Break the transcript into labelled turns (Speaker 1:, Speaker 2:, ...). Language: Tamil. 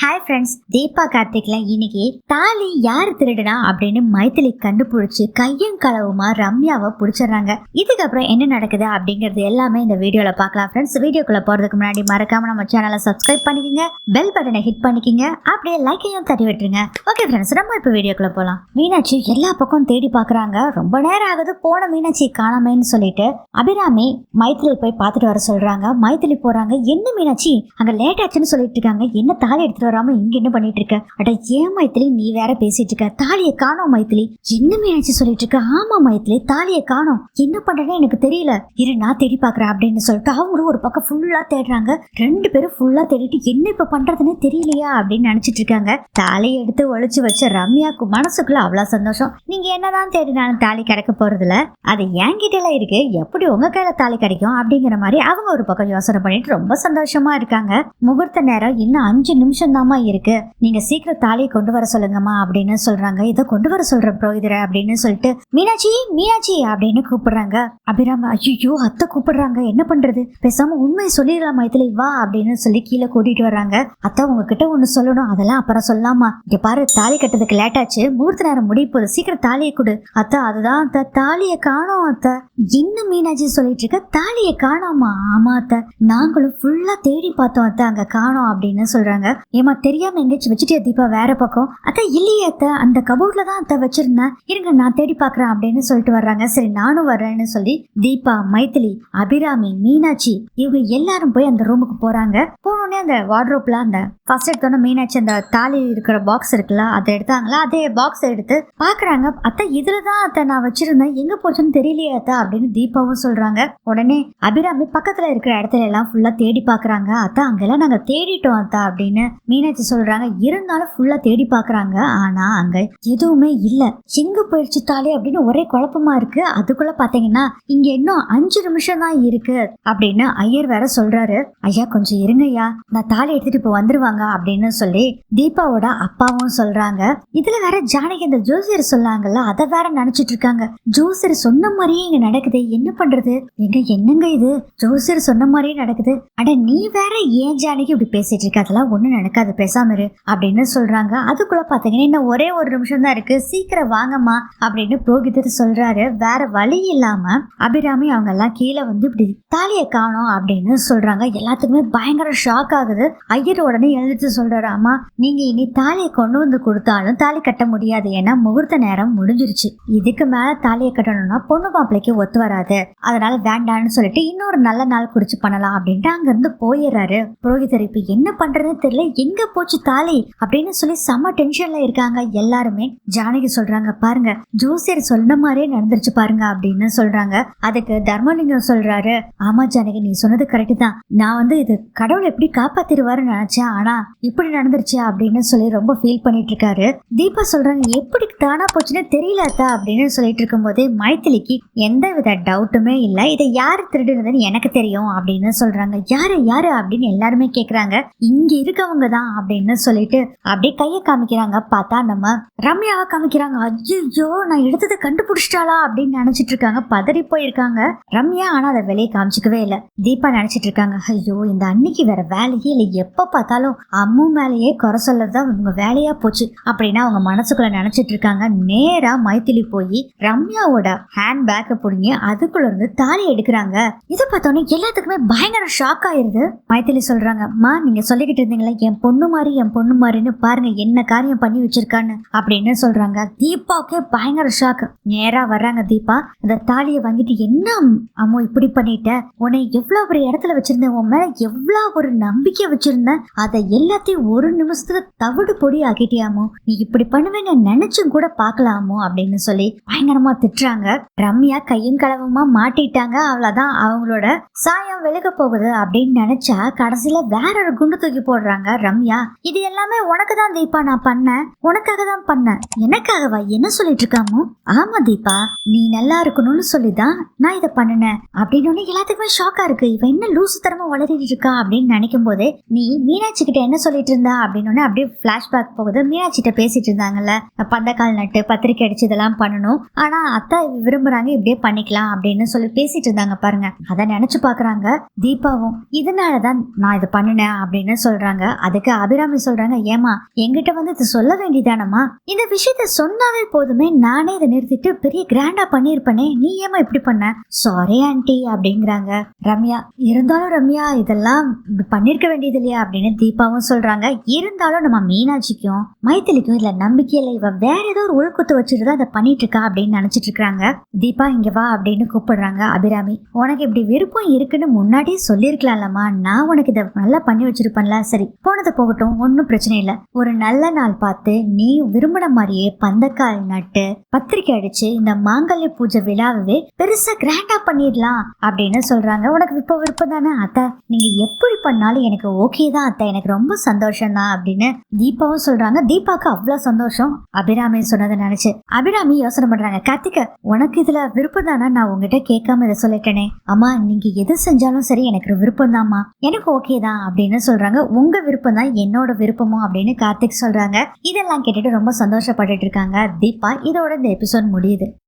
Speaker 1: ஹாய் ஃப்ரெண்ட்ஸ் தீபா கார்த்திக்ல இன்னைக்கு தாலி யார் திருடுனா அப்படின்னு மைத்திலி கண்டுபிடிச்சு கையும் களவுமா ரம்யாவை பிடிச்சிடுறாங்க. இதுக்கப்புறம் என்ன நடக்குது அப்படிங்கிறது எல்லாமே இந்த வீடியோவில் பார்க்கலாம் ஃப்ரெண்ட்ஸ் வீடியோக்குள்ள போகிறதுக்கு முன்னாடி மறக்காம நம்ம சேனலை சப்ஸ்கிரைப் பண்ணிக்கோங்க. பெல் பட்டனை ஹிட் பண்ணிக்கோங்க. அப்படியே லைக்கையும் தட்டி விட்டுருங்க. ஓகே ஃப்ரெண்ட்ஸ் நம்ம இப்போ வீடியோக்குள்ள போகலாம் மீனாட்சி எல்லா பக்கம் தேடி பார்க்குறாங்க ரொம்ப நேரம் ஆகுது போன மீனாட்சி காணாமேன்னு சொல்லிட்டு. அபிராமி மைத்திலி போய் பார்த்துட்டு வர சொல்கிறாங்க மைத்திலி போகிறாங்க என்ன மீனாட்சி? அங்கே லேட் ஆச்சுன்னு சொல்லிட்டு இருக்காங்க. என்ன தாலி எடுத்துட்டு வராம இங்க என்ன பண்ணிட்டு இருக்க? அட ஏன் மைத்திலி நீ வேற பேசிட்டு இருக்க? தாலியை காணோம் மைத்திலி. என்ன மீனாட்சி சொல்லிட்டு இருக்க? ஆமா மைத்திலி தாலியை காணோம். என்ன பண்றேன்னு எனக்கு தெரியல. இரு நான் தேடி பாக்குறேன் அப்படின்னு சொல்லிட்டு அவங்களும் ஒரு பக்கம் ஃபுல்லா தேடுறாங்க. ரெண்டு பேரும் ஃபுல்லா தேடிட்டு என்ன இப்ப பண்றதுன்னு தெரியலையா அப்படின்னு நினைச்சிட்டு இருக்காங்க. தாலியை எடுத்து ஒழிச்சு வச்ச ரம்யாக்கு மனசுக்குள்ள அவ்வளவு சந்தோஷம். நீங்க என்னதான் தேடினாலும் தாலி கிடைக்க போறதுல அது என்கிட்டல இருக்கு. எப்படி உங்க கையில தாலி கிடைக்கும் அப்படிங்கிற மாதிரி அவங்க ஒரு பக்கம் யோசனை பண்ணிட்டு ரொம்ப சந்தோஷமா இருக்காங்க. முகூர்த்த நேரம் இன்னும் அஞ்சு நிமிஷம் தாமா இருக்கு. நீங்க சீக்கிரம் தாலியை கொண்டு வர சொல்லுங்கம்மா அப்படின்னு சொல்றாங்க. இதை கொண்டு வர சொல்ற புரோகிதர அப்படின்னு சொல்லிட்டு மீனாட்சி மீனாட்சி அப்படின்னு கூப்பிடுறாங்க. அபிராம ஐயோ அத்தை கூப்பிடுறாங்க. என்ன பண்றது? பேசாம உண்மையை சொல்லிடலாமா? இதுல வா அப்படின்னு சொல்லி கீழே கூட்டிட்டு வர்றாங்க. அத்தை உங்ககிட்ட ஒண்ணு சொல்லணும். அதெல்லாம் அப்புறம் சொல்லாமா இங்க பாரு தாலி கட்டுறதுக்கு லேட் ஆச்சு. முகூர்த்த நேரம் முடிய போகுது. சீக்கிரம் தாலியை கொடு. அத்தை அதுதான் அத்தை. தாலியை காணோம் அத்தை. இன்னும் மீனாட்சி சொல்லிட்டு இருக்க? தாலியை காணோமா? ஆமா அத்தை. நாங்களும் ஃபுல்லா தேடி பார்த்தோம் அத்தை. அங்க காணோம் அப்படின்னு சொல்றாங்க. ஏமா தெரியாம எங்கேயாச்சும் வச்சுட்டியா தீபா? வேற பக்கம். அத்தை இல்லையே அத்தை. அந்த கபோர்ட்ல தான் அத்தை வச்சிருந்தேன். இருங்க நான் தேடி பாக்குறேன் அப்படின்னு சொல்லிட்டு வர்றாங்க. சரி நானும் வர்றேன்னு சொல்லி தீபா மைத்திலி அபிராமி மீனாட்சி இவங்க எல்லாரும் போய் அந்த ரூமுக்கு போறாங்க. போனோடனே அந்த வார்ட்ரோப்ல அந்த ஃபர்ஸ்ட் எடுத்தோன்னே மீனாட்சி அந்த தாலி இருக்கிற பாக்ஸ் இருக்குல்ல அதை எடுத்தாங்களா? அதே பாக்ஸ் எடுத்து பாக்குறாங்க அத்தை இதுல தான் அத்தை நான் வச்சிருந்தேன். எங்க போச்சுன்னு தெரியலையே அத்தை அப்படின்னு தீபாவும் சொல்றாங்க. உடனே அபிராமி பக்கத்துல இருக்கிற இடத்துல எல்லாம் ஃபுல்லா தேடி பாக்குறாங்க அத்தை அங்கெல்லாம் நாங்க தேடிட்டோம் அத்தை அப்படின்னு மீனாட்சி சொல்றாங்க. இருந்தாலும் ஃபுல்லா தேடி பாக்குறாங்க ஆனா அங்க எதுவுமே இல்ல. எங்க போயிடுச்சு தாலே அப்படின்னு ஒரே குழப்பமா இருக்கு. அதுக்குள்ள பாத்தீங்கன்னா இங்க இன்னும் அஞ்சு நிமிஷம் தான் இருக்கு அப்படின்னு ஐயர் வேற சொல்றாரு. ஐயா கொஞ்சம் இருங்கய்யா. நான் தாலி எடுத்துட்டு இப்போ வந்துருவாங்க அப்படின்னு சொல்லி தீபாவோட அப்பாவும் சொல்றாங்க. இதுல வேற ஜானகி அந்த ஜோசியர் சொன்னாங்கல்ல அதை வேற நினைச்சிட்டு இருக்காங்க. ஜோசியர் சொன்ன மாதிரியே இங்க நடக்குது. என்ன பண்றது? எங்க என்னங்க இது? ஜோசியர் சொன்ன மாதிரியே நடக்குது. அட நீ வேற ஏன் ஜானகி இப்படி பேசிட்டு இருக்க? அதெல்லாம் ஒண்ணும் நடக்காது பேசாம இரு அப்படின்னு சொல்றாங்க. அதுக்குள்ள பாத்தீங்கன்னா இன்னும் ஒரே ஒரு நிமிஷம் தான் இருக்கு. சீக்கிரம் வாங்கம்மா அப்படின்னு புரோகிதர் சொல்றாரு. வேற வழி இல்லாம அபிராமி அவங்க எல்லாம் கீழே வந்து இப்படி தாலியை காணோம் அப்படின்னு சொல்றாங்க. எல்லாத்துக்குமே பயங்கர ஷாக் ஆகுது. ஐயர் உடனே எழுதிட்டு சொல்றாரு அம்மா நீங்க இனி தாலியை கொண்டு வந்து கொடுத்தாலும் தாலி கட்ட முடியாது. ஏன்னா முகூர்த்த நேரம் முடிஞ்சிருச்சு. இதுக்கு மேல தாலியை கட்டணும்னா பொண்ணு மாப்பிள்ளைக்கு ஒத்து வராது. அதனால வேண்டான்னு சொல்லிட்டு இன்னொரு நல்ல நாள் குறிச்சு பண்ணலாம் அப்படின்ட்டு அங்க இருந்து போயிடுறாரு. புரோகிதர் இப்ப என்ன பண்றதுன்னு தெரியல. எங்க போச்சு தாலி? அப்படின்னு சொல்லி செம்ம டென்ஷன்ல இருக்காங்க எல்லாருமே. ஜானகி சொல்றாங்க பாருங்க ஜோசியர் சொன்ன மாதிரியே நடந்துருச்சு பாருங்க அப்படின்னு சொல்றாங்க. அதுக்கு தர்மலிங்கம் சொல்றாரு ஆமா ஜானகி நீ சொன்னது கரெக்ட் தான். நான் வந்து இது கடவுள் எப்படி காப்பாத்திருவாருன்னு நினைச்சேன். ஆனா இப்படி நடந்துருச்சு அப்படின்னு சொல்லி ரொம்ப ஃபீல் பண்ணிட்டு இருக்காரு. தீபா சொல்றாங்க எப்படி தானா போச்சுன்னு தெரியல அத்தா அப்படின்னு சொல்லிட்டு இருக்கும்போதே மைத்திலிக்கு எந்த வித டவுட்டுமே இல்லை. இதை யாரு திருடுனதுன்னு எனக்கு தெரியும் அப்படின்னு சொல்றாங்க. யாரு யாரு? அப்படின்னு எல்லாருமே கேக்குறாங்க. இங்க இருக்கவங்க தான் அப்படின்னு சொல்லிட்டு அப்படியே கையை காமிக்கிறாங்க. பார்த்தா நம்ம ரம்யாவை காமிக்கிறாங்க. ஐயோ நான் எடுத்ததை கண்டுபிடிச்சிட்டாளா அப்படின்னு நினைச்சிட்டு இருக்காங்க. பதறி போயிருக்காங்க. ரம்யா ஆனா அதை வெளியே காமிச்சிக்கவே இல்லை. தீபா நினைச்சிட்டு இருக்காங்க. ஐயோ இந்த அன்னைக்கு வேற வேலையே இல்லை. எப்ப பார்த்தாலும் அம்மு மேலேயே குறை சொல்லதான் உங்க வேலையா போச்சு அப்படின்னு அவங்க மனசுக்குள்ள நினைச்சிட்டு இருக்காங்க. நேரா மைத்திலி போய் ரம்யாவோட ஹேண்ட் பேக்கை பிடிங்கி அதுக்குள்ள இருந்து தாலி எடுக்கிறாங்க. இதை பார்த்தோன்னே எல்லாத்துக்குமே பயங்கர ஷாக் ஆயிருது. மைத்திலி சொல்றாங்க அம்மா நீங்க சொல்லிக்கிட்டு இருந்தீங்களா என் பொண்ணு மாதிரி என் பொண்ணு மாதிரின்னு பாருங்க என்ன காரியம் பண்ணி வச்சிருக்கான்னு அப்படின்னு சொல்றாங்க. தீபாவுக்கே பயங்கர ஷாக் நேரா வர்றாங்க தீபா. அந்த தாலியை வாங்கிட்டு என்ன அம்மோ இப்படி பண்ணிட்ட? உன்னை எவ்வளவு ஒரு இடத்துல வச்சிருந்தேன். உன் மேல எவ்வளவு ஒரு நம்பிக்கை வச்சிருந்தேன். அதை எல்லாத்தையும் ஒரு நிமிஷத்துல தவிடு பொடி ஆக்கிட்டியாமோ நீ இப்படி பண்ணுவேன்னு நினைச்சும் கூட பார்க்கலாமோ அப்படின்னு சொல்லி பயங்கரமா திட்டுறாங்க. ரம்யா கையும் களவுமா மாட்டிட்டாங்க. அவ்வளவுதான். அவங்களோட சாயம் விலக போகுது அப்படின்னு நினைச்சா கடைசியில வேற ஒரு குண்டு தூக்கி போடுறாங்க ரம்யா. இது எல்லாமே உனக்கு தான் தீபா நான் பண்ணேன். உனக்காக தான் பண்ணேன். எனக்காகவா? என்ன சொல்லிட்டு இருக்காமோ ஆமா தீபா நீ நல்லா இருக்கணும்னு சொல்லிதான் நான் இதை பண்ணினேன். அப்படின்னு எல்லாத்துக்குமே ஷாக்கா இருக்கு. இவன் என்ன லூசு தரமா வளரிட்டு இருக்கா அப்படின்னு நினைக்கும் போதே நீ மீனாட்சி கிட்ட என்ன சொல்லிட்டு இருந்தா அப்படின்னு அப்படியே பிளாஷ்பேக் போகுது. மீனாட்சி கிட்ட பேசிட்டு இருந்தாங்கல்ல பந்தக்கால் நட்டு பத்திரிக்கை அடிச்சு இதெல்லாம் பண்ணணும். ஆனா அத்தை விரும்புறாங்க இப்படியே பண்ணிக்கலாம் அப்படின்னு சொல்லி பேசிட்டு இருந்தாங்க பாருங்க. அதை நினைச்சு பாக்குறாங்க தீபாவும். இதனாலதான் நான் இதை பண்ணினேன் அப்படின்னு சொல்றாங்க. அதுக்கு அதுக்கு அபிராமி சொல்றாங்க ஏமா எங்கிட்ட வந்து இதை சொல்ல வேண்டியதானம்மா? இந்த விஷயத்த சொன்னாவே போதுமே நானே இதை நிறுத்திட்டு பெரிய கிராண்டா பண்ணிருப்பனே நீ ஏமா இப்படி பண்ண? சாரி ஆண்டி அப்படிங்கிறாங்க. ரம்யா இருந்தாலும் ரம்யா இதெல்லாம் பண்ணிருக்க வேண்டியது இல்லையா அப்படின்னு தீபாவும் சொல்றாங்க. இருந்தாலும் நம்ம மீனாட்சிக்கும் மைத்திலிக்கும் இதுல நம்பிக்கை இல்லை. இவ வேற ஏதோ ஒரு உள்குத்து வச்சுட்டு தான் அதை பண்ணிட்டு இருக்கா அப்படின்னு நினைச்சிட்டு இருக்காங்க. தீபா இங்க வா அப்படின்னு கூப்பிடுறாங்க அபிராமி. உனக்கு இப்படி விருப்பம் இருக்குன்னு முன்னாடியே சொல்லியிருக்கலாம்லம்மா. நான் உனக்கு இதை நல்லா பண்ணி வச்சிருப்பேன்ல. சரி போனது போகட்டும் ஒன்றும் பிரச்சனை இல்லை. ஒரு நல்ல நாள் பார்த்து நீ விரும்பின மாதிரியே பந்தக்கால் நட்டு பத்திரிக்கை அடிச்சு இந்த மாங்கல்ய பூஜை விழாவே பெருசா கிராண்டா பண்ணிடலாம் அப்படின்னு சொல்றாங்க. உனக்கு இப்போ விருப்பம் தானே அத்தை? நீங்க எப்படி பண்ணாலும் எனக்கு ஓகே தான் அத்தை. எனக்கு ரொம்ப சந்தோஷம் தான் அப்படின்னு தீபாவும் சொல்றாங்க. தீபாவுக்கு அவ்வளவு சந்தோஷம் அபிராமி சொன்னதை நினைச்சு. அபிராமி யோசனை பண்றாங்க. கார்த்திகா உனக்கு இதுல விருப்பம் தானே? நான் உங்ககிட்ட கேட்காம இதை சொல்லிட்டேனே. அம்மா நீங்க எது செஞ்சாலும் சரி எனக்கு விருப்பம் தான்மா. எனக்கு ஓகே தான் அப்படின்னு சொல்றாங்க. உங்க விருப்பம் தான் என்னோட விருப்பமும் அப்படின்னு கார்த்திக் சொல்றாங்க. இதெல்லாம் கேட்டுட்டு ரொம்ப சந்தோஷப்பட்டுட்டு இருக்காங்க. தீபா இதோட இந்த எபிசோட் முடியுது.